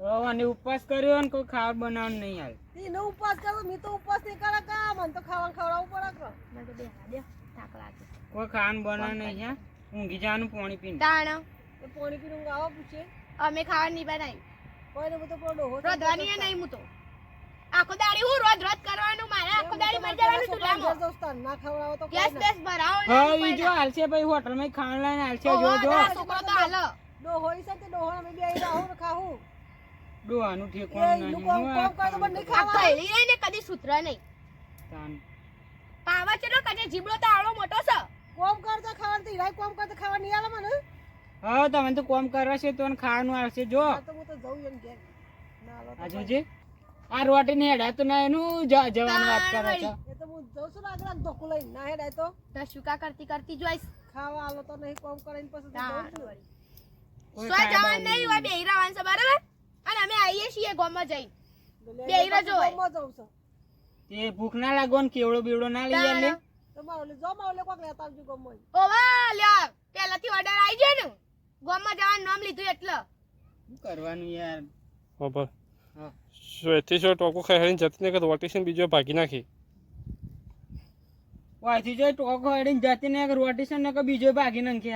હવે અને ઉપવાસ કર્યો ને કોઈ ખાવા બનાવવાનું નહીં આવે. એનો ઉપવાસ કરો મી તો ઉપવાસ નહીં કરે કા? મને તો ખાવાનું ખવડાવવું પડે કે. મને તો બે દે થાક લાગે. કોઈ ખાવાનું બનાવ નહીં હે? ઊંઘી જવાનું પાણી પીને. તાણ. તો પાણી પીને ઊંઘ આવો પૂછે. અમે ખાવા નહીં બનાવી કોઈને તો પડો હો રોધવાની નહીં હું તો. આખો દાડી હું રોજ રોજ કરવાનું મારે આખો દાડી મરી જવાનું ચૂલામાં ના ખવડાવો તો ગેસ બેસ ભરાવો હા ઈ જો હાલશે ભાઈ હોટલમાં ખાણ લઈને હાલશે જો જો. છોકરો તો હાલો. ડોહો ઈ સાથે ડોહો અમે બે અહીં રાહું ખાવું? ડોહાનું ઠેકવાનું નહીં. તો ને કદી સૂત્ર નહીં. તાન. પાવા ચલો કજે જીબડો તો આળો મોટો છે. કોમ કરતો ખાવાનું તો ઈરાય કોમ કરતો ખાવા નહીં આલે મને. હા તમે તો કોમ કરશે તો ને ખાવાનું આવશે જો. આ તો હું તો જઉં એમ ઘેર. આ જોજે. આ રોટી ને હેડા તો ના એનું જવાનું જવાની વાત કરે છે. એ તો હું જઉં છું આગળ ધોકું લઈને. ના હેડાય તો. તો શુકા કરતી કરતી જોઈશ. ખાવા આલો તો નહીં કોમ કરે ને પછી તો જઉં છું. કોઈ જવાનું નહીં. હોય બેહી રહેવાનું છે બરાબર અને અમે આવીએ છીએ ગોમાં જઈ એટલે બે હીરા પાછું જોવાય. ગામમાં જઉં છું. તે ભૂખ ના લાગો ને કેવડો બેવડો ના લઈ આવે તો મારે જો મારે કોક લેતા આવજો ગામમાં. ઓવા લ્યો પહેલાથી ઓર્ડર આવી ગયો ને. ગામમાં જવાનું નામ લીધું એટલે. શું કરવાનું યાર? બરાબર હા. સ્વેતી સો ટોકો ખાઈ જતી ને કે રોટી બીજો ભાગી નાખી. વાયથી જો ટોકો હેડીને જતી ને રોટી ને કે બીજો ભાગી નાખી